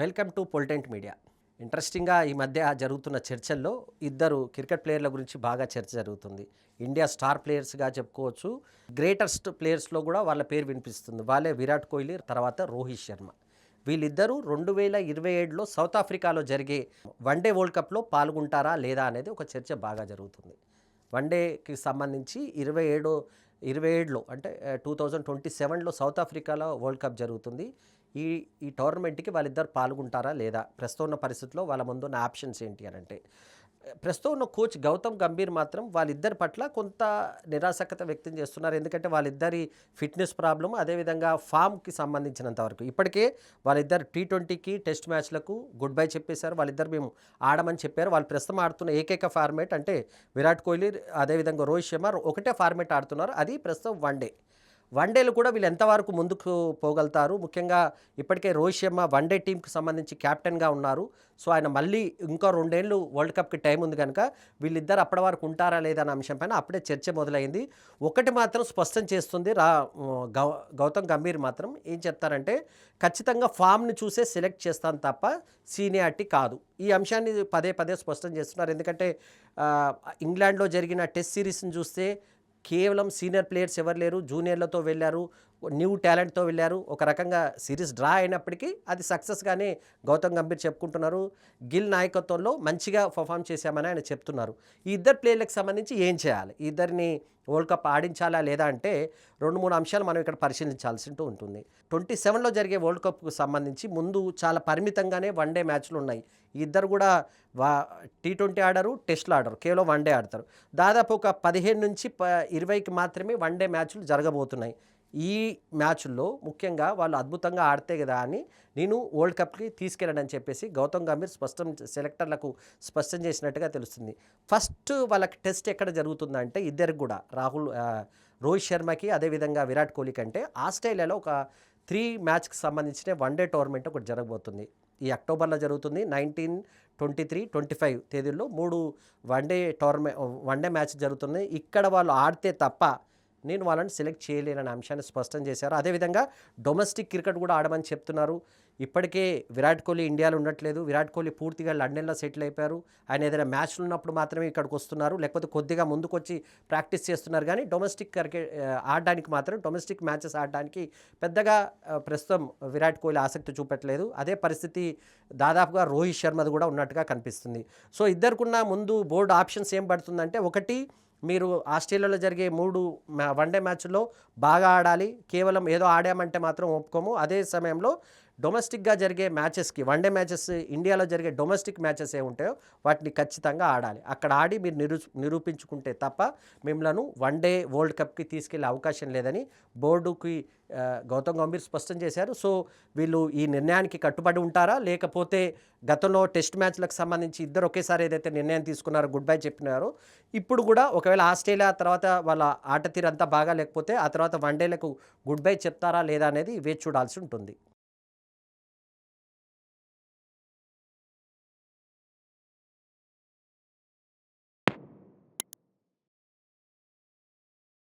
Welcome to పొలిటెంట్ media. ఇంట్రెస్టింగ్గా ఈ మధ్య జరుగుతున్న చర్చల్లో ఇద్దరు క్రికెట్ ప్లేయర్ల గురించి బాగా చర్చ జరుగుతుంది. ఇండియా స్టార్ ప్లేయర్స్గా చెప్పుకోవచ్చు. గ్రేటెస్ట్ ప్లేయర్స్లో కూడా వాళ్ళ పేరు వినిపిస్తుంది. వాళ్ళే విరాట్ కోహ్లీ తర్వాత రోహిత్ శర్మ. వీళ్ళిద్దరూ రెండు వేల ఇరవై ఏడులో సౌత్ ఆఫ్రికాలో జరిగే వన్డే వరల్డ్ కప్లో పాల్గొంటారా లేదా అనేది ఒక చర్చ బాగా జరుగుతుంది. వన్డేకి సంబంధించి ఇరవై ఏడు ఇరవై ఏడులో అంటే టూ థౌజండ్ ట్వంటీ సెవెన్లో సౌత్ ఆఫ్రికాలో వరల్డ్ కప్ జరుగుతుంది. ఈ ఈ టోర్నమెంట్కి వాళ్ళిద్దరు పాల్గొంటారా లేదా? ప్రస్తుతం ఉన్న పరిస్థితిలో వాళ్ళ ముందున్న ఆప్షన్స్ ఏంటి అని అంటే ప్రస్తుతం ఉన్న కోచ్ గౌతమ్ గంభీర్ మాత్రం వాళ్ళిద్దరి పట్ల కొంత నిరాసక్తత వ్యక్తం చేస్తున్నారు. ఎందుకంటే వాళ్ళిద్దరి ఫిట్నెస్ ప్రాబ్లం అదేవిధంగా ఫామ్కి సంబంధించినంత వరకు. ఇప్పటికే వాళ్ళిద్దరు టీ ట్వంటీకి టెస్ట్ మ్యాచ్లకు గుడ్ బై చెప్పేశారు. వాళ్ళిద్దరు మేము ఆడమని చెప్పారు. వాళ్ళు ప్రస్తుతం ఆడుతున్న ఏకైక ఫార్మేట్ అంటే విరాట్ కోహ్లీ అదేవిధంగా రోహిత్ శర్మ ఒకటే ఫార్మేట్ ఆడుతున్నారు. అది ప్రస్తుతం వన్ డే. వన్డేలు కూడా వీళ్ళు ఎంతవరకు ముందుకు పోగలుగుతారు? ముఖ్యంగా ఇప్పటికే రోహిత్ శర్మ వన్డే టీంకి సంబంధించి కెప్టెన్గా ఉన్నారు. సో ఆయన మళ్ళీ ఇంకా రెండేళ్ళు వరల్డ్ కప్కి టైం ఉంది కనుక వీళ్ళిద్దరు అప్పటి వరకు ఉంటారా లేదా అనే అంశం పైన అప్పుడే చర్చ మొదలైంది. ఒకటి మాత్రం స్పష్టం చేస్తుంది. రా గౌ గౌతమ్ గంభీర్ మాత్రం ఏం చెప్తారంటే ఖచ్చితంగా ఫామ్ని చూసే సెలెక్ట్ చేస్తాను తప్ప సీనియారిటీ కాదు. ఈ అంశాన్ని పదే పదే స్పష్టం చేస్తున్నారు. ఎందుకంటే ఇంగ్లాండ్లో జరిగిన టెస్ట్ సిరీస్ని చూస్తే కేవలం సీనియర్ ప్లేయర్స్ ఎవరు లేరు జూనియర్లతో వెళ్ళారు. న్యూ టాలెంట్తో వెళ్ళారు. ఒక రకంగా సిరీస్ డ్రా అయినప్పటికీ అది సక్సెస్గానే గౌతమ్ గంభీర్ చెప్పుకుంటున్నారు. గిల్ నాయకత్వంలో మంచిగా పర్ఫామ్ చేశామని ఆయన చెప్తున్నారు. ఈ ఇద్దరు ప్లేయర్లకు సంబంధించి ఏం చేయాలి? ఇద్దరిని వరల్డ్ కప్ ఆడించాలా లేదా అంటే రెండు మూడు అంశాలు మనం ఇక్కడ పరిశీలించాల్సి ఉంటుంది. ట్వంటీ సెవెన్లో జరిగే వరల్డ్ కప్కు సంబంధించి ముందు చాలా పరిమితంగానే వన్ డే మ్యాచ్లు ఉన్నాయి. ఇద్దరు కూడా వా టీ ట్వంటీ ఆడరు టెస్ట్లు ఆడరు కేవలం వన్ డే ఆడతారు. దాదాపు ఒక పదిహేను నుంచి ప ఇరవైకి మాత్రమే వన్ డే మ్యాచ్లు జరగబోతున్నాయి. ఈ మ్యాచ్ల్లో ముఖ్యంగా వాళ్ళు అద్భుతంగా ఆడితే కదా అని నేను వరల్డ్ కప్కి తీసుకెళ్ళడని చెప్పేసి గౌతమ్ గంభీర్ స్పష్టం సెలెక్టర్లకు స్పష్టం చేసినట్టుగా తెలుస్తుంది. ఫస్ట్ వాళ్ళకి టెస్ట్ ఎక్కడ జరుగుతుందంటే ఇద్దరికి కూడా రాహుల్ రోహిత్ శర్మకి అదేవిధంగా విరాట్ కోహ్లీ కంటే ఆస్ట్రేలియాలో ఒక త్రీ మ్యాచ్కి సంబంధించిన వన్ డే టోర్నమెంట్ ఒకటి జరగబోతుంది. ఈ అక్టోబర్లో జరుగుతుంది nineteen twenty three twenty five తేదీల్లో మూడు one day tournament one day match జరుగుతుంది ఇక్కడ వాళ్ళు ఆడితే తప్ప నేను వాళ్ళని సెలెక్ట్ చేయలేనని అంశాన్ని స్పష్టం చేశారు. అదేవిధంగా డొమెస్టిక్ క్రికెట్ కూడా ఆడమని చెప్తున్నారు. ఇప్పటికే విరాట్ కోహ్లీ ఇండియాలో ఉండట్లేదు. విరాట్ కోహ్లీ పూర్తిగా లండన్లో సెటిల్ అయిపోయారు. ఆయన ఏదైనా మ్యాచ్లు ఉన్నప్పుడు మాత్రమే ఇక్కడికి వస్తున్నారు. లేకపోతే కొద్దిగా ముందుకొచ్చి ప్రాక్టీస్ చేస్తున్నారు. కానీ డొమెస్టిక్ క్రికెట్ ఆడడానికి మాత్రం డొమెస్టిక్ మ్యాచెస్ ఆడడానికి పెద్దగా ప్రస్తుతం విరాట్ కోహ్లీ ఆసక్తి చూపెట్టలేదు. అదే పరిస్థితి దాదాపుగా రోహిత్ శర్మది కూడా ఉన్నట్టుగా కనిపిస్తుంది. సో ఇద్దరుకున్న ముందు బోర్డు ఆప్షన్స్ ఏం పడుతుందంటే ఒకటి మీరు ఆస్ట్రేలియాలో జరిగే మూడు వన్డే మ్యాచ్లో బాగా ఆడాలి. కేవలం ఏదో ఆడామంటే మాత్రం ఒప్పుకోము. అదే సమయంలో డొమెస్టిక్గా జరిగే మ్యాచెస్కి వన్డే మ్యాచెస్ ఇండియాలో జరిగే డొమెస్టిక్ మ్యాచెస్ ఏ ఉంటాయో వాటిని ఖచ్చితంగా ఆడాలి. అక్కడ ఆడి మీరు నిరూ నిరూపించుకుంటే తప్ప మిమ్మల్ని వన్డే వరల్డ్ కప్కి తీసుకెళ్ళే అవకాశం లేదని బోర్డుకి గౌతమ్ గంభీర్ స్పష్టం చేశారు. సో వీళ్ళు ఈ నిర్ణయానికి కట్టుబడి ఉంటారా? లేకపోతే గతంలో టెస్ట్ మ్యాచ్లకు సంబంధించి ఇద్దరు ఒకేసారి ఏదైతే నిర్ణయం తీసుకున్నారో గుడ్ బై చెప్పినారో ఇప్పుడు కూడా ఒకవేళ ఆస్ట్రేలియా తర్వాత వాళ్ళ ఆట తీరు అంతా బాగా లేకపోతే ఆ తర్వాత వన్డేలకు గుడ్ బై చెప్తారా లేదా అనేది వేచి చూడాల్సి ఉంటుంది.